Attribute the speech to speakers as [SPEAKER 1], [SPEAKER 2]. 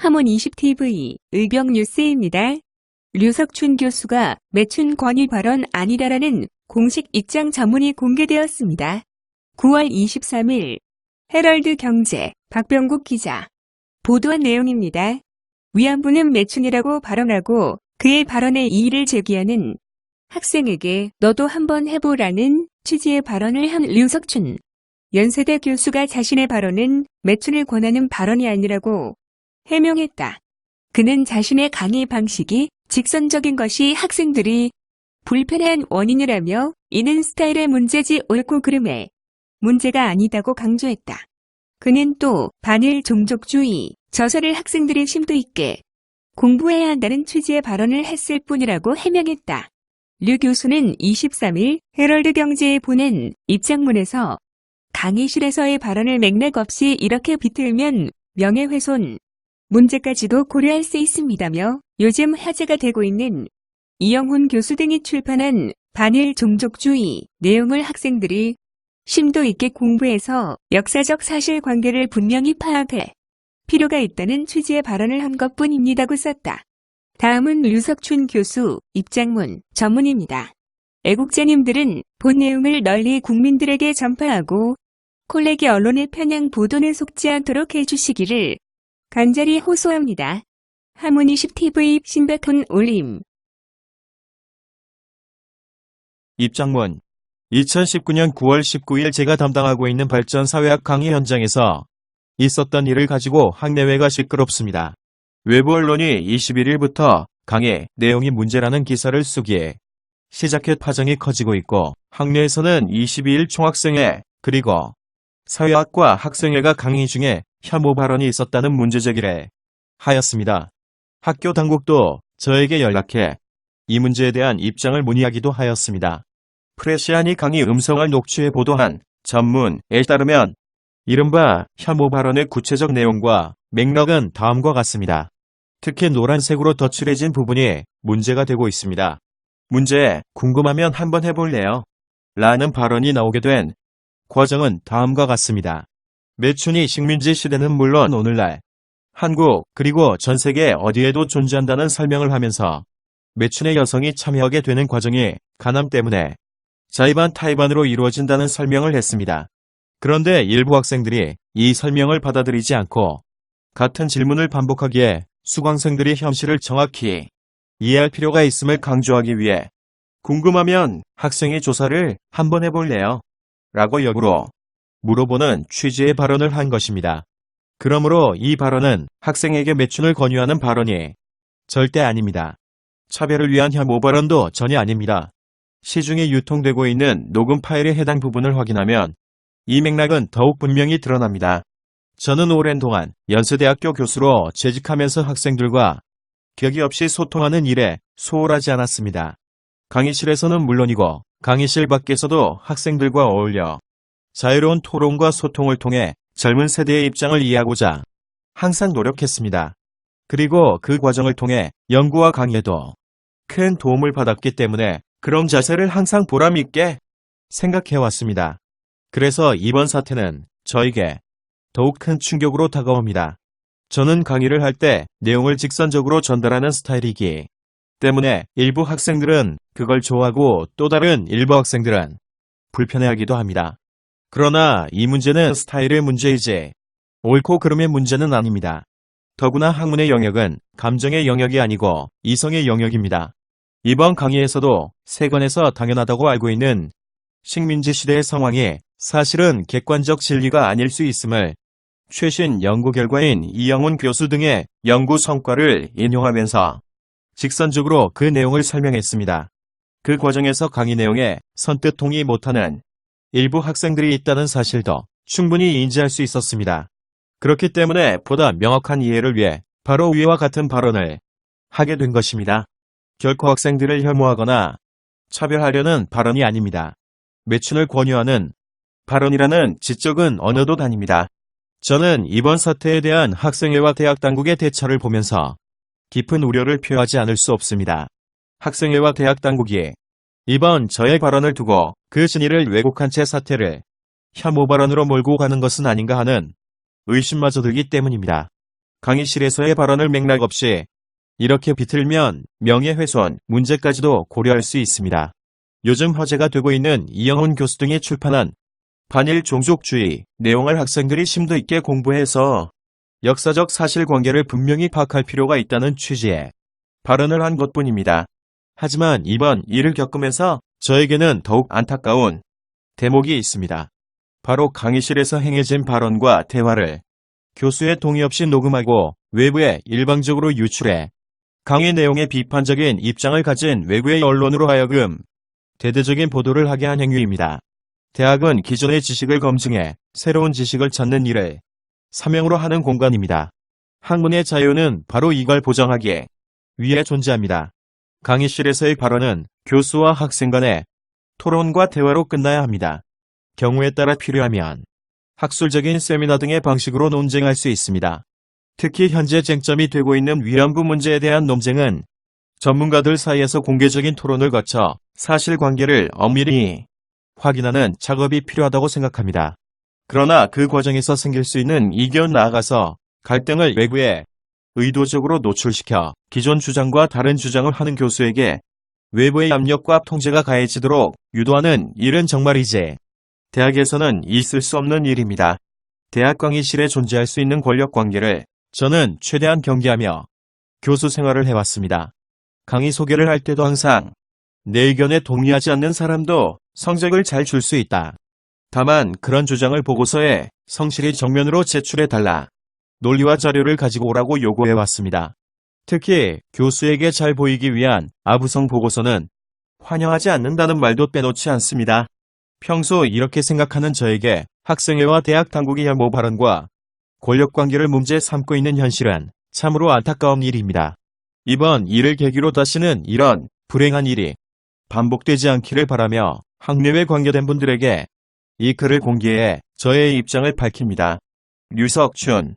[SPEAKER 1] 함원 20TV 의병뉴스입니다. 류석춘 교수가 매춘 권위 발언 아니라라는 공식 입장 전문이 공개되었습니다. 9월 23일 헤럴드 경제 박병국 기자 보도한 내용입니다. 위안부는 매춘이라고 발언하고 그의 발언에 이의를 제기하는 학생에게 너도 한번 해보라는 취지의 발언을 한 류석춘. 연세대 교수가 자신의 발언은 매춘을 권하는 발언이 아니라고 해명했다. 그는 자신의 강의 방식이 직선적인 것이 학생들이 불편한 원인이라며 이는 스타일의 문제지 옳고 그름의 문제가 아니다고 강조했다. 그는 또 반일 종족주의, 저서를 학생들이 심도 있게 공부해야 한다는 취지의 발언을 했을 뿐이라고 해명했다. 류 교수는 23일 헤럴드 경제에 보낸 입장문에서 강의실에서의 발언을 맥락 없이 이렇게 비틀면 명예훼손 문제까지도 고려할 수 있습니다며 요즘 화제가 되고 있는 이영훈 교수 등이 출판한 반일 종족주의 내용을 학생들이 심도 있게 공부해서 역사적 사실관계를 분명히 파악해 필요가 있다는 취지의 발언을 한 것뿐입니다고 썼다. 다음은 류석춘 교수 입장문 전문입니다. 애국자님들은 본 내용을 널리 국민들에게 전파하고 콜레기 언론의 편향 보도에 속지 않도록 해주시기를 간절히 호소합니다. 하모니 10TV 신백훈 올림
[SPEAKER 2] 입장문 2019년 9월 19일 제가 담당하고 있는 발전사회학 강의 현장에서 있었던 일을 가지고 학내외가 시끄럽습니다. 외부 언론이 21일부터 강의 내용이 문제라는 기사를 쓰기에 시작해 파장이 커지고 있고 학내에서는 22일 총학생회 그리고 사회학과 학생회가 강의 중에 혐오 발언이 있었다는 문제 제기를 하였습니다. 학교 당국도 저에게 연락해 이 문제에 대한 입장을 문의하기도 하였습니다. 프레시안이 강의 음성을 녹취해 보도한 전문에 따르면 이른바 혐오 발언의 구체적 내용과 맥락은 다음과 같습니다. 특히 노란색으로 덧칠해진 부분이 문제가 되고 있습니다. 문제, 궁금하면 한번 해볼래요? 라는 발언이 나오게 된 과정은 다음과 같습니다. 매춘이 식민지 시대는 물론 오늘날 한국 그리고 전 세계 어디에도 존재한다는 설명을 하면서 매춘의 여성이 참여하게 되는 과정이 가남 때문에 자의반 타의반으로 이루어진다는 설명을 했습니다. 그런데 일부 학생들이 이 설명을 받아들이지 않고 같은 질문을 반복하기에 수강생들이 현실을 정확히 이해할 필요가 있음을 강조하기 위해 궁금하면 학생의 조사를 한번 해볼래요? 라고 역으로 물어보는 취지의 발언을 한 것입니다. 그러므로 이 발언은 학생에게 매춘을 권유하는 발언이 절대 아닙니다. 차별을 위한 혐오 발언도 전혀 아닙니다. 시중에 유통되고 있는 녹음 파일의 해당 부분을 확인하면 이 맥락은 더욱 분명히 드러납니다. 저는 오랜 동안 연세대학교 교수로 재직하면서 학생들과 격이 없이 소통하는 일에 소홀하지 않았습니다. 강의실에서는 물론이고 강의실 밖에서도 학생들과 어울려 자유로운 토론과 소통을 통해 젊은 세대의 입장을 이해하고자 항상 노력했습니다. 그리고 그 과정을 통해 연구와 강의에도 큰 도움을 받았기 때문에 그런 자세를 항상 보람있게 생각해왔습니다. 그래서 이번 사태는 저에게 더욱 큰 충격으로 다가옵니다. 저는 강의를 할 때 내용을 직선적으로 전달하는 스타일이기 때문에 일부 학생들은 그걸 좋아하고 또 다른 일부 학생들은 불편해하기도 합니다. 그러나 이 문제는 스타일의 문제이지 옳고 그름의 문제는 아닙니다. 더구나 학문의 영역은 감정의 영역이 아니고 이성의 영역입니다. 이번 강의에서도 세관에서 당연하다고 알고 있는 식민지 시대의 상황이 사실은 객관적 진리가 아닐 수 있음을 최신 연구 결과인 이영훈 교수 등의 연구 성과를 인용하면서 직선적으로 그 내용을 설명했습니다. 그 과정에서 강의 내용에 선뜻 동의 못하는 일부 학생들이 있다는 사실도 충분히 인지할 수 있었습니다. 그렇기 때문에 보다 명확한 이해를 위해 바로 위와 같은 발언을 하게 된 것입니다. 결코 학생들을 혐오하거나 차별하려는 발언이 아닙니다. 매춘을 권유하는 발언이라는 지적은 언어도 다닙니다. 저는 이번 사태에 대한 학생회와 대학 당국의 대처를 보면서 깊은 우려를 표하지 않을 수 없습니다. 학생회와 대학 당국이 이번 저의 발언을 두고 그 진위를 왜곡한 채 사태를 혐오 발언으로 몰고 가는 것은 아닌가 하는 의심마저 들기 때문입니다. 강의실에서의 발언을 맥락 없이 이렇게 비틀면 명예훼손 문제까지도 고려할 수 있습니다. 요즘 화제가 되고 있는 이영훈 교수 등이 출판한 반일 종족주의 내용을 학생들이 심도 있게 공부해서 역사적 사실관계를 분명히 파악할 필요가 있다는 취지의 발언을 한 것뿐입니다. 하지만 이번 일을 겪으면서 저에게는 더욱 안타까운 대목이 있습니다. 바로 강의실에서 행해진 발언과 대화를 교수의 동의 없이 녹음하고 외부에 일방적으로 유출해 강의 내용에 비판적인 입장을 가진 외부의 언론으로 하여금 대대적인 보도를 하게 한 행위입니다. 대학은 기존의 지식을 검증해 새로운 지식을 찾는 일을 사명으로 하는 공간입니다. 학문의 자유는 바로 이걸 보장하기에 위에 존재합니다. 강의실에서의 발언은 교수와 학생 간의 토론과 대화로 끝나야 합니다. 경우에 따라 필요하면 학술적인 세미나 등의 방식으로 논쟁할 수 있습니다. 특히 현재 쟁점이 되고 있는 위안부 문제에 대한 논쟁은 전문가들 사이에서 공개적인 토론을 거쳐 사실관계를 엄밀히 확인하는 작업이 필요하다고 생각합니다. 그러나 그 과정에서 생길 수 있는 이견 나아가서 갈등을 외부에 의도적으로 노출시켜 기존 주장과 다른 주장을 하는 교수에게 외부의 압력과 통제가 가해지도록 유도하는 일은 정말이지 대학에서는 있을 수 없는 일입니다. 대학 강의실에 존재할 수 있는 권력 관계를 저는 최대한 경계하며 교수 생활을 해왔습니다. 강의 소개를 할 때도 항상 내 의견에 동의하지 않는 사람도 성적을 잘 줄 수 있다. 다만 그런 주장을 보고서에 성실히 정면으로 제출해 달라. 논리와 자료를 가지고 오라고 요구해 왔습니다. 특히 교수에게 잘 보이기 위한 아부성 보고서는 환영하지 않는다는 말도 빼놓지 않습니다. 평소 이렇게 생각하는 저에게 학생회와 대학 당국의 혐오 발언과 권력 관계를 문제 삼고 있는 현실은 참으로 안타까운 일입니다. 이번 일을 계기로 다시는 이런 불행한 일이 반복되지 않기를 바라며 학내외 관계된 분들에게 이 글을 공개해 저의 입장을 밝힙니다. 류석춘